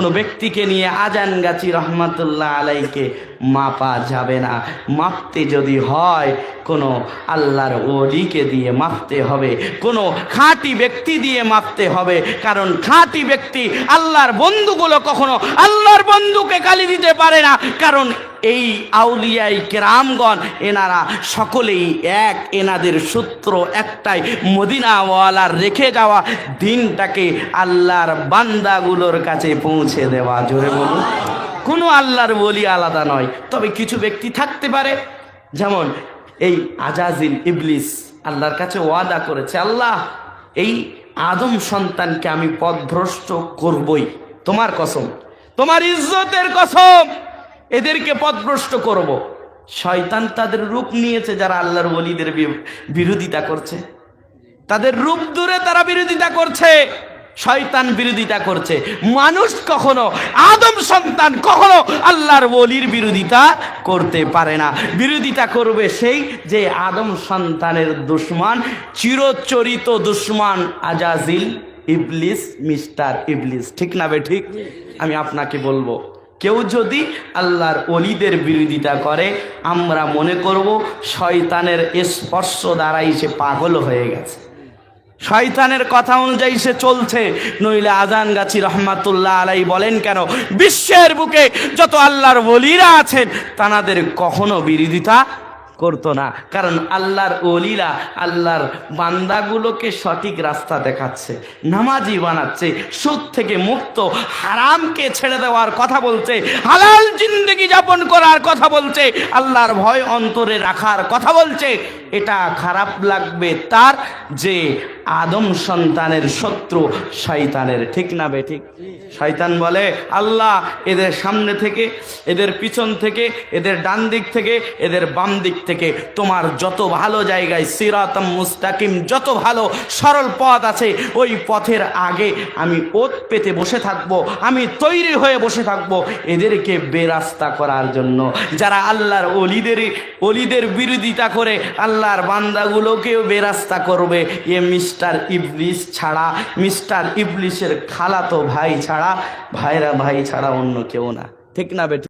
কোনো ব্যক্তিকে নিয়ে আজান গাছি রহমতুল্লাহ আলাইকে মাপা যাবে না। মাপতে যদি হয়, কোনো আল্লাহর ওলিকে দিয়ে মাপতে হবে, কোনো খাঁটি ব্যক্তি দিয়ে মাপতে হবে। কারণ খাঁটি ব্যক্তি আল্লাহর বন্ধুগুলো কখনো আল্লাহর বন্ধুকে গালি দিতে পারে না। কারণ এই আউলিয়াই কেরামগণ, এনারা সকলেই এক, এনাদের সূত্র একটাই মদিনাওয়ালার রেখে যাওয়া দিনটাকে আল্লাহর বান্দাগুলোর কাছে পৌঁছে দেওয়া। জোরে বলুন। কোনো আল্লাহর বলি আলাদা নয়, তবে কিছু ব্যক্তি থাকতে পারে। যেমন এই আজাজিল ইবলিস, আল্লাহর কাছে ওয়াদা করেছে, আল্লাহ, এই আদম সন্তানকে আমি পথভ্রষ্ট করবই। তোমার কসম, তোমার ইজ্জতের কসম এদেরকে পথভ্রষ্ট করব। শয়তান তাদের রূপ নিয়েছে যারা আল্লাহর ওলিদের বি- বিরোধিতা করছে। তাদের রূপ দূরে তারা বিরোধিতা করছে। শয়তান বিরোধিতা করছে। মানুষ কখনো, আদম সন্তান কখনো আল্লাহর ওলির বিরোধিতা করতে পারে না। বিরোধিতা করবে সেই যে আদম সন্তানের দুশ্মান, চিরচরিত দুশ্মন আজাজিল ইবলিস, মিস্টার ইবলিস। ঠিক না বে ঠিক? আমি আপনাকে বলব কেউ যদি আল্লাহর অলিদের বিরোধিতা করে, আমরা মনে করব শয়তানের স্পর্শ দ্বারাই সে পাগল হয়ে গেছে। শয়তানের কথা অনুযায়ী সে চলছে। নইলে আজান গাছি রহমাতুল্লাহ আলাই বলেন কেন? বিশ্বের বুকে যত আল্লাহর বলিরা আছেন, তানাদের কখনো বিরোধিতা করতো না। কারণ আল্লাহর অলিরা আল্লাহর বান্দাগুলোকে সঠিক রাস্তা দেখাচ্ছে, নামাজি বানাচ্ছে, সুদ থেকে মুক্ত, হারামকে ছেড়ে দেওয়ার কথা বলছে, হালাল জিন্দগি যাপন করার কথা বলছে, আল্লাহর ভয় অন্তরে রাখার কথা বলছে। এটা খারাপ লাগবে তার যে আদম সন্তানের শত্রু শয়তানের, ঠিক না বে, ঠিক? শয়তান বলে, আল্লাহ, এদের সামনে থেকে, এদের পিছন থেকে, এদের ডান দিক থেকে, এদের বাম দিক থেকে, তোমার যত ভালো জায়গায় সিরাতম মুস্তাকিম, যত ভালো সরল পথ আছে, ওই পথের আগে আমি ওত পেতে বসে থাকব, আমি তৈরি হয়ে বসে থাকব, এদেরকে বেরাস্তা করার জন্য। যারা আল্লাহর অলিদের অলিদের বিরোধিতা করে, আল্লাহর বান্দাগুলোকেও বেরাস্তা করবে, এ মিস্টার ইবলিস ছাড়া, মিস্টার ইবলিসের খালাতো ভাই ছাড়া, ভাইরা ভাই ছাড়া অন্য কেউ না। ঠিক না বেটি?